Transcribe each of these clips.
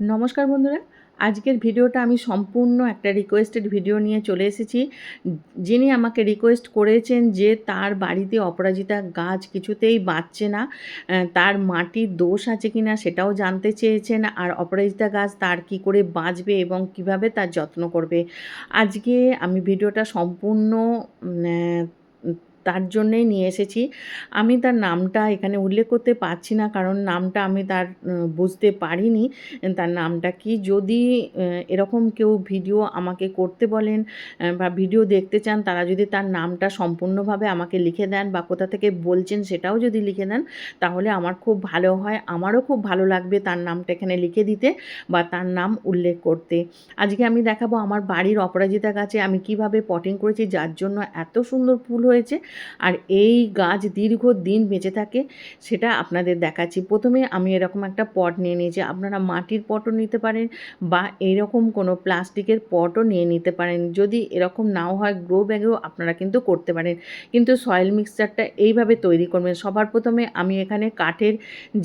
নমস্কার বন্ধুরা। আজকের ভিডিওটা আমি সম্পূর্ণ একটা রিকোয়েস্টেড ভিডিও নিয়ে চলে এসেছি। যিনি আমাকে রিকোয়েস্ট করেছেন যে তার বাড়িতে অপরাজিতা গাছ কিছুতেই বাঁচছে না তার মাটির দোষ আছে কি না সেটাও জানতে চেয়েছেন আর অপরাজিতা গাছ তার কি করে বাঁচবে এবং কীভাবে তার যত্ন করবে। আজকে আমি ভিডিওটা সম্পূর্ণ তার জন্যেই নিয়ে এসেছি। আমি তার নামটা এখানে উল্লেখ করতে পারছি না, কারণ নামটা আমি তার বুঝতে পারিনি। তার নামটা কি? যদি এরকম কেউ ভিডিও আমাকে করতে বলেন বা ভিডিও দেখতে চান, তারা যদি তার নামটা সম্পূর্ণভাবে আমাকে লিখে দেন বা কোথা থেকে বলছেন সেটাও যদি লিখে দেন, তাহলে আমার খুব ভালো হয়। আমারও খুব ভালো লাগবে তার নামটা এখানে লিখে দিতে বা তার নাম উল্লেখ করতে। আজকে আমি দেখাবো আমার বাড়ির অপরাজিতা গাছে আমি কীভাবে পটিং করেছি, যার জন্য এত সুন্দর ফুল হয়েছে। আর এই গাছ দীর্ঘ দিন বেঁচে থাকে, সেটা আপনাদের দেখাচ্ছি। প্রথমে আমি এরকম একটা পট নিয়ে নিয়েছি আপনারা মাটির পটও নিতে পারেন বা এরকম কোনো প্লাস্টিকের পটও নিয়ে নিতে পারেন। যদি এরকম নাও হয় গ্রো ব্যাগেও আপনারা কিন্তু করতে পারেন। কিন্তু সয়েল মিক্সচারটা এইভাবে তৈরি করবেন। সবার প্রথমে আমি এখানে কাঠের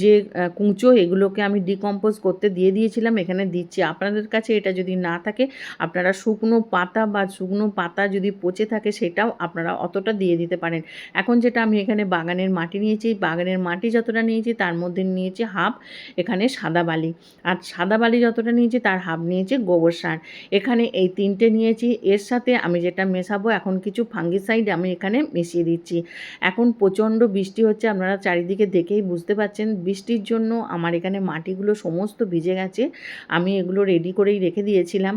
যে কুঁচো, এগুলোকে আমি ডিকম্পোজ করতে দিয়ে দিয়েছিলাম, এখানে দিচ্ছি। আপনাদের কাছে এটা যদি না থাকে, আপনারা শুকনো পাতা বা শুকনো পাতা যদি পচে থাকে, সেটাও আপনারা অতটা দিয়ে দিতে পারেন। এখন যেটা আমি এখানে বাগানের মাটি নিয়েছি, বাগানের মাটি যতটা নিয়েছি তার মধ্যে নিয়েছি হাফ, এখানে সাদা বালি। আর সাদা বালি যতটা নিয়েছি তার হাফ নিয়েছি গোবর সার। এখানে এই তিনটে নিয়েছি, এর সাথে আমি যেটা মেশাবো এখন কিছু ফাঙ্গিসাইড আমি এখানে মিশিয়ে দিচ্ছি। এখন প্রচণ্ড বৃষ্টি হচ্ছে, আপনারা চারিদিকে দেখেই বুঝতে পারছেন বৃষ্টির জন্য আমার এখানে মাটিগুলো সমস্ত ভিজে গেছে, আমি এগুলো রেডি করেই রেখে দিয়েছিলাম।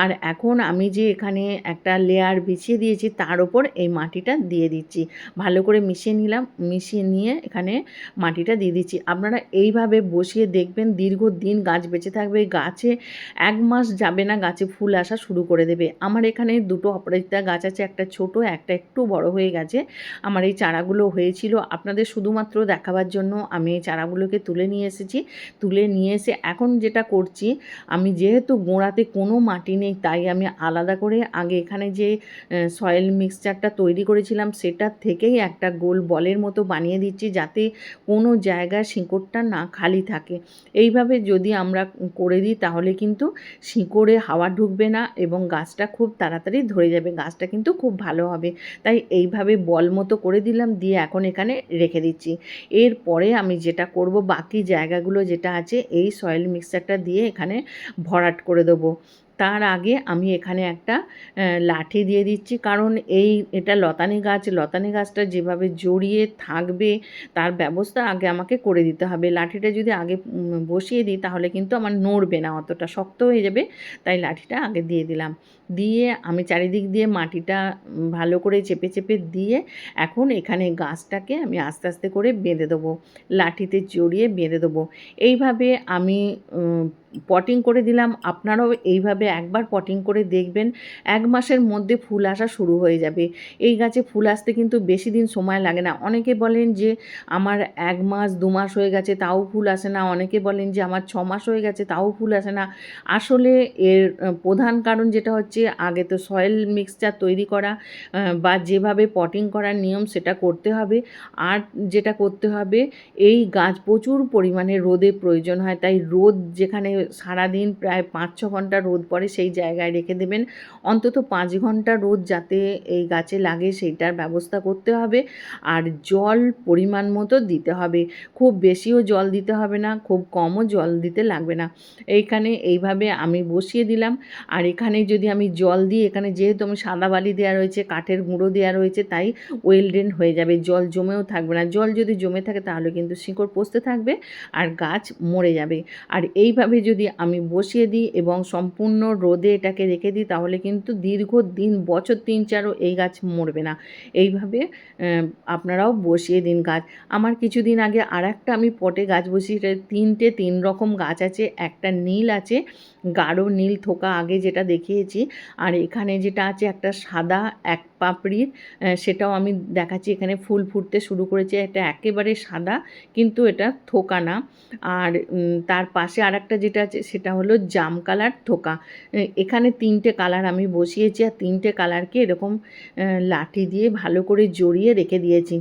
আর এখন আমি যে এখানে একটা লেয়ার বিছিয়ে দিয়েছি তার ওপর এই মাটিটা দিয়ে দিচ্ছি। ভালো করে মিশিয়ে নিলাম, মিশিয়ে নিয়ে এখানে মাটিটা দিয়ে দিচ্ছি। আপনারা এইভাবে বসিয়ে দেখবেন, দীর্ঘদিন গাছ বেঁচে থাকবে। গাছে এক মাস যাবে না, গাছে ফুল আসা শুরু করে দেবে। আমার এখানে দুটো অপরাজিতা গাছ আছে, একটা ছোট, একটা একটু বড় হয়ে গেছে। আমার এই চারাগুলো হয়েছিল। আপনাদের শুধুমাত্র দেখাবার জন্য আমি এই চারাগুলোকে তুলে নিয়ে এসেছি। তুলে নিয়ে এসে এখন যেটা করছি, আমি যেহেতু গোড়াতে কোনো মাটি নেই, তাই আমি আলাদা করে আগে এখানে যে সয়েল মিক্সচারটা তৈরি করেছিলাম সেটার থেকেই একটা গোল বলের মতো বানিয়ে দিচ্ছি যাতে কোনো জায়গায় শিকড়টা না খালি থাকে। এইভাবে যদি আমরা করে দিই তাহলে কিন্তু শিকড়ে হাওয়া ঢুকবে না এবং গাছটা খুব তাড়াতাড়ি ধরে যাবে, গাছটা কিন্তু খুব ভালো হবে। তাই এইভাবে বল মতো করে দিলাম, দিয়ে এখন এখানে রেখে দিচ্ছি। এরপরে আমি যেটা করব, বাকি জায়গাগুলো যেটা আছে, এই সয়েল মিক্সারটা দিয়ে এখানে ভরাট করে দেবো। তার আগে আমি এখানে একটা লাঠি দিয়ে দিচ্ছি। কারণ এই, এটা লতানি গাছ, লতানি গাছটা যেভাবে জড়িয়ে থাকবে, তার ব্যবস্থা আগে আমাকে করে দিতে হবে। লাঠিটা যদি আগে বসিয়ে দিই, তাহলে কিন্তু আমার নড়বে না, অতটা শক্ত হয়ে যাবে। তাই লাঠিটা আগে দিয়ে দিলাম। দিয়ে আমি চারিদিক দিয়ে মাটিটা ভালো করে চেপে চেপে দিয়ে এখন এখানে গাছটাকে আমি আস্তে আস্তে করে বেঁধে দেবো। লাঠিতে জড়িয়ে বেঁধে দেবো। এইভাবে আমি পটিং করে দিলাম। আপনারাও এইভাবে একবার পটিং করে দেখবেন, এক মাসের মধ্যে ফুল আসা শুরু হয়ে যাবে। এই গাছে ফুল আসতে কিন্তু বেশি দিন সময় লাগে না। অনেকে বলেন যে, আমার এক মাস, দু মাস হয়ে গেছে, তাও ফুল আসে না। অনেকে বলেন যে, আমার ছ মাস হয়ে গেছে, তাও ফুল আসে না। আসলে এর প্রধান কারণ যেটা হচ্ছে, আগে তো সয়েল মিক্সচার তৈরি করা বা যেভাবে পটিং করার নিয়ম সেটা করতে হবে। আর যেটা করতে হবে, এই গাছ প্রচুর পরিমাণে রোদে প্রয়োজন হয়। তাই রোদ যেখানে সারাদিন প্রায় পাঁচ ছ ঘণ্টা রোদ পড়ে সেই জায়গায় রেখে দেবেন। অন্তত পাঁচ ঘণ্টা রোদ যাতে এই গাছে লাগে সেইটার ব্যবস্থা করতে হবে। আর জল পরিমাণ মতো দিতে হবে। খুব বেশিও জল দিতে হবে না, খুব কমও জল দিতে লাগবে না। এইখানে এইভাবে আমি বসিয়ে দিলাম। আর এখানে যদি আমি জল দিই, এখানে যেহেতু আমি সাদা বালি দেওয়া রয়েছে, কাঠের গুঁড়ো দেওয়া রয়েছে, তাই ওয়েল হয়ে যাবে, জল জমেও থাকবে না। জল যদি জমে থাকে, তাহলে কিন্তু শিকড় পচতে থাকবে আর গাছ মরে যাবে। আর এইভাবে যদি আমি বসিয়ে দিই এবং সম্পূর্ণ রোদে এটাকে রেখে দিই, তাহলে কিন্তু দীর্ঘ দিন বছর তিন চারও এই গাছ মরবে না। এইভাবে আপনারাও বসিয়ে দিন গাছ। আমার কিছুদিন আগে আর একটা আমি পটে গাছ বসিয়ে তিনটে তিন রকম গাছ আছে, একটা নীল আছে, গাঢ় নীল থোকা আগে যেটা দেখিয়েছি, আর এখানে যেটা আছে একটা সাদা এক পাপড়ির সেটাও আমি দেখাচ্ছি। এখানে ফুল ফুটতে শুরু করেছে, এটা একেবারে সাদা, কিন্তু এটা থোকা না। আর তার পাশে আর একটা যেটা আছে, সেটা হলো জাম কালার থোকা। এখানে তিনটে কালার আমি বসিয়েছি আর তিনটে কালারকে এরকম লাঠি দিয়ে ভালো করে জড়িয়ে রেখে দিয়েছি।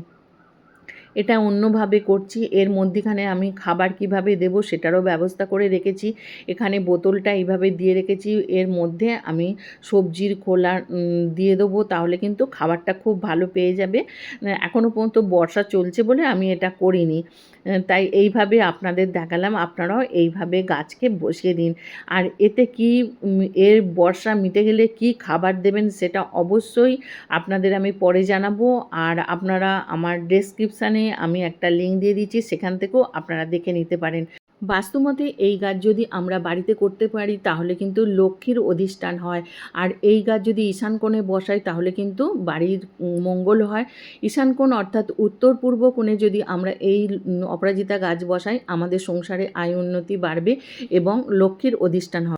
এটা অন্যভাবে করছি, এর মধ্যিখানে আমি খাবার কীভাবে দেব সেটারও ব্যবস্থা করে রেখেছি। এখানে বোতলটা এইভাবে দিয়ে রেখেছি, এর মধ্যে আমি সবজির খোলা দিয়ে দেবো, তাহলে কিন্তু খাবারটা খুব ভালো পেয়ে যাবে। এখনও পর্যন্ত বর্ষা চলছে বলে আমি এটা করিনি। তাই এইভাবে আপনাদের দেখালাম। আপনারাও এইভাবে গাছকে বসিয়ে দিন। আর এতে কি এর বর্ষা মিটে গেলে কি খাবার দেবেন সেটা অবশ্যই আপনাদের আমি পরে জানাব। আর আপনারা আমার ডেসক্রিপশানে আমি একটা লিঙ্ক দিয়ে দিচ্ছি সেখান থেকেও আপনারা দেখে নিতে পারেন। বাস্তুমতে এই গাছ যদি আমরা বাড়িতে করতে পারি, তাহলে কিন্তু লক্ষ্মীর অধিষ্ঠান হয়। আর এই গাছ যদি ঈশান কোণে বসাই, তাহলে কিন্তু বাড়ির মঙ্গল হয়। ঈশান কোণ অর্থাৎ উত্তর পূর্ব কোণে যদি আমরা এই অপরাজিতা গাছ বসাই, আমাদের সংসারে আয় উন্নতি বাড়বে এবং লক্ষ্মীর অধিষ্ঠান হবে।